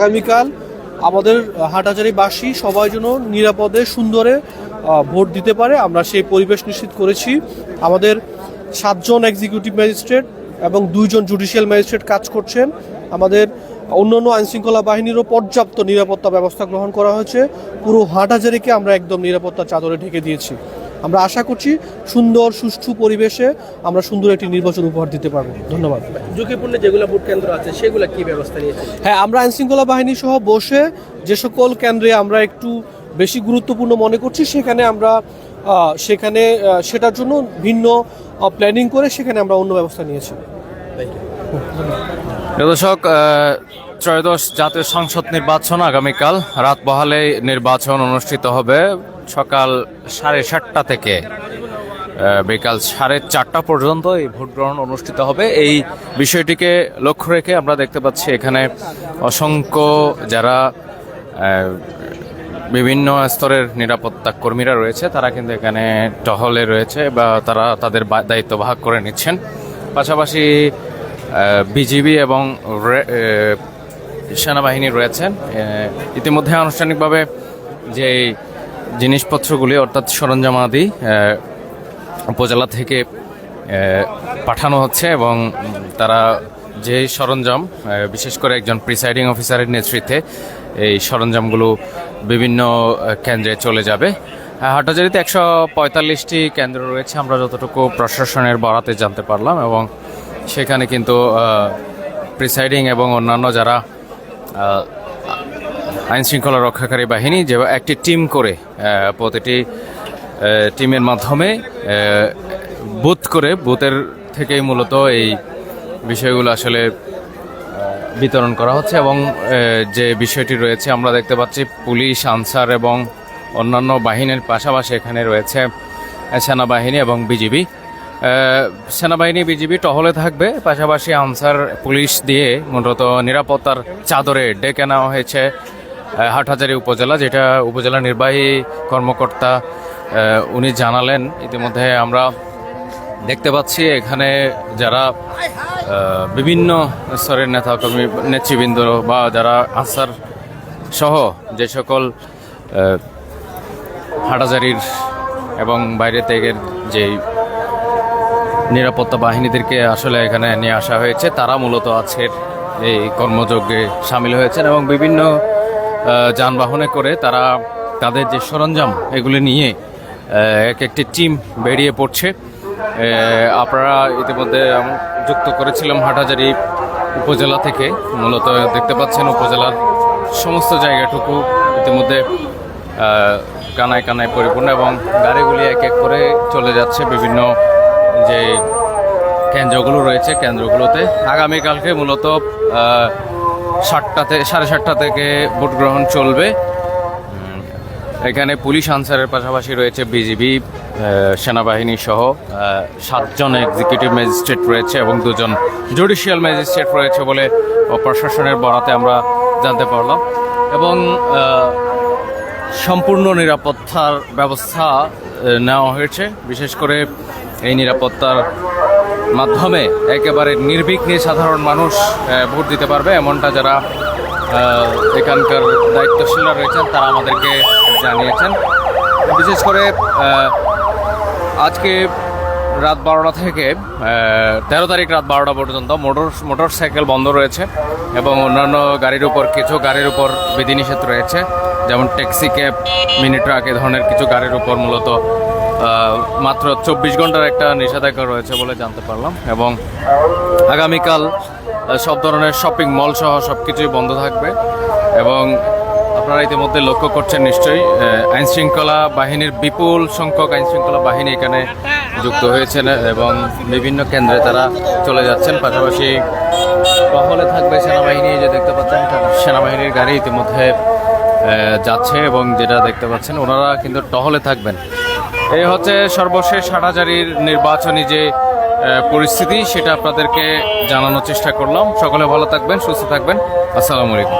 আগামীকাল আমাদের হাটাজারিবাসী সবাই যেন নিরাপদে, সুন্দরে ভোট দিতে পারে। আমরা সেই পরিবেশ নিশ্চিত করেছি। আমাদের সাতজন এক্সিকিউটিভ ম্যাজিস্ট্রেট এবং দুইজন জুডিশিয়াল ম্যাজিস্ট্রেট কাজ করছেন। আমাদের অন্যান্য আইনশৃঙ্খলা বাহিনীরও পর্যাপ্ত নিরাপত্তা ব্যবস্থা গ্রহণ করা হয়েছে। পুরো হাটাজারিকে আমরা একদম নিরাপত্তা চাদরে ঢেকে দিয়েছি। আমরা আশা করছি সুন্দর সুষ্ঠু পরিবেশে আমরা সুন্দর একটি নির্বাচন উপহার দিতে পারব। ধন্যবাদ। ঝুঁকিপূর্ণ যেগুলো ভোট কেন্দ্র আছে সেগুলো কি ব্যবস্থা নিয়েছে? হ্যাঁ আমরা আইনশৃঙ্খলা বাহিনী সহ বসে যে সকল কেন্দ্রে আমরা একটু বেশি গুরুত্বপূর্ণ মনে করছি সেখানে আমরা সেখানে সেটার জন্য ভিন্ন প্ল্যানিং করে সেখানে আমরা অন্য ব্যবস্থা নিয়েছি। দর্শক ত্রয়োদশ জাতীয় সংসদ নির্বাচন আগামীকাল রাত বহালে নির্বাচন অনুষ্ঠিত হবে। সকাল সাড়ে সাতটা থেকে বিকাল সাড়ে চারটা পর্যন্ত এই ভোট গ্রহণ অনুষ্ঠিত হবে। এই বিষয়টিকে লক্ষ্য রেখে আমরা দেখতে পাচ্ছি এখানে অসংখ্য যারা বিভিন্ন স্তরের নিরাপত্তা কর্মীরা রয়েছে, তারা কিন্তু এখানে টহলে রয়েছে বা তারা তাদের দায়িত্ব ভাগ করে নিচ্ছেন। পাশাপাশি বিজিবি এবং সেনাবাহিনী রয়েছেন। ইতিমধ্যে আনুষ্ঠানিকভাবে যে জিনিসপত্রগুলি অর্থাৎ সরঞ্জামাদি উপজেলা থেকে পাঠানো হচ্ছে এবং তারা যে সরঞ্জাম বিশেষ করে একজন প্রিসাইডিং অফিসারের নেতৃত্বে এই সরঞ্জামগুলো বিভিন্ন কেন্দ্রে চলে যাবে। হ্যাঁ, হাটাজারিতে একশো পঁয়তাল্লিশটি কেন্দ্র রয়েছে আমরা যতটুকু প্রশাসনের বরাতে জানতে পারলাম এবং সেখানে কিন্তু প্রিসাইডিং এবং অন্যান্য যারা আইন শৃঙ্খলা রক্ষাকারী বাহিনী যে একটি টিম করে প্রতিটি টিমের মাধ্যমে বুথ করে, বুথের থেকেই মূলত এই বিষয়গুলো আসলে বিতরণ করা হচ্ছে এবং যে বিষয়টি রয়েছে আমরা দেখতে পাচ্ছি পুলিশ, আনসার এবং অন্যান্য বাহিনীর পাশাপাশি এখানে রয়েছে সেনাবাহিনী এবং বিজিবি। সেনাবাহিনী, বিজিবি টহলে থাকবে, পাশাপাশি আনসার, পুলিশ দিয়ে মূলত নিরাপত্তার চাদরে ডেকে নেওয়া হয়েছে। হাটহাজারী উপজেলা, যেটা উপজেলা নির্বাহী কর্মকর্তা উনি জানালেন। ইতিমধ্যে আমরা দেখতে পাচ্ছি এখানে যারা বিভিন্ন স্তরের নেতা কর্মী নেতৃবৃন্দ বা যারা আনসার সহ যে সকল হাটাজারির এবং বাইরে থেকে যেই নিরাপত্তা বাহিনীদেরকে আসলে এখানে নিয়ে আসা হয়েছে, তারা মূলত আজকের এই কর্মযজ্ঞে সামিল হয়েছেন এবং বিভিন্ন যানবাহনে করে তারা তাদের যে সরঞ্জাম, এগুলি নিয়ে এক একটি টিম বেরিয়ে পড়ছে। আপনারা ইতিমধ্যে যুক্ত করেছিলাম হাটাজারি উপজেলা থেকে। মূলত দেখতে পাচ্ছেন উপজেলার সমস্ত জায়গাটুকু ইতিমধ্যে কানায় কানায় পরিপূর্ণ এবং গাড়িগুলি এক এক করে চলে যাচ্ছে বিভিন্ন যে কেন্দ্রগুলো রয়েছে। কেন্দ্রগুলোতে আগামীকালকে মূলত সাতটাতে সাড়ে সাতটা থেকে ভোট গ্রহণ চলবে। এখানে পুলিশ আনসারের পাশাপাশি রয়েছে বিজিবি সেনাবাহিনী সহ সাতজন এক্সিকিউটিভ ম্যাজিস্ট্রেট রয়েছে এবং দুজন জুডিশিয়াল ম্যাজিস্ট্রেট রয়েছে বলে প্রশাসনের বরাতে আমরা জানতে পারলাম। এবং সম্পূর্ণ নিরাপত্তার ব্যবস্থা নেওয়া হয়েছে। বিশেষ করে এই নিরাপত্তার মাধ্যমে একেবারে নির্বিঘ্নে সাধারণ মানুষ ভোট দিতে পারবে, এমনটা যারা এখানকার দায়িত্বশীলরা রয়েছেন, তারা আমাদেরকে জানিয়েছেন। বিশেষ করে আজকে রাত বারোটা থেকে তেরো তারিখ রাত বারোটা পর্যন্ত মোটর মোটর সাইকেল বন্ধ রয়েছে এবং অন্যান্য গাড়ির উপর, কিছু গাড়ির উপর বিধিনিষেধ রয়েছে, যেমন ট্যাক্সি ক্যাব, মিনি ট্রাক, এ ধরনের কিছু গাড়ির উপর মূলত মাত্র চব্বিশ ঘণ্টার একটা নিষেধাজ্ঞা রয়েছে বলে জানতে পারলাম এবং আগামীকাল সব ধরনের শপিং মল সহ সব কিছুই বন্ধ থাকবে এবং আপনারা ইতিমধ্যে লক্ষ্য করছেন নিশ্চয়ই আইন শৃঙ্খলা বাহিনীর বিপুল সংখ্যক আইন শৃঙ্খলা বাহিনী এখানে যুক্ত হয়েছেন এবং বিভিন্ন কেন্দ্রে তারা চলে যাচ্ছেন। পাশাপাশি টহলে থাকবে সেনাবাহিনী, যে দেখতে পাচ্ছেন সেনাবাহিনীর গাড়ি ইতিমধ্যে যাচ্ছে এবং যেটা দেখতে পাচ্ছেন, ওনারা কিন্তু টহলে থাকবেন। এই হচ্ছে সর্বশেষ হাটাজারির নির্বাচনী যে পরিস্থিতি, সেটা আপনাদেরকে জানানোর চেষ্টা করলাম। সকলে ভালো থাকবেন, সুস্থ থাকবেন। আসসালামু আলাইকুম।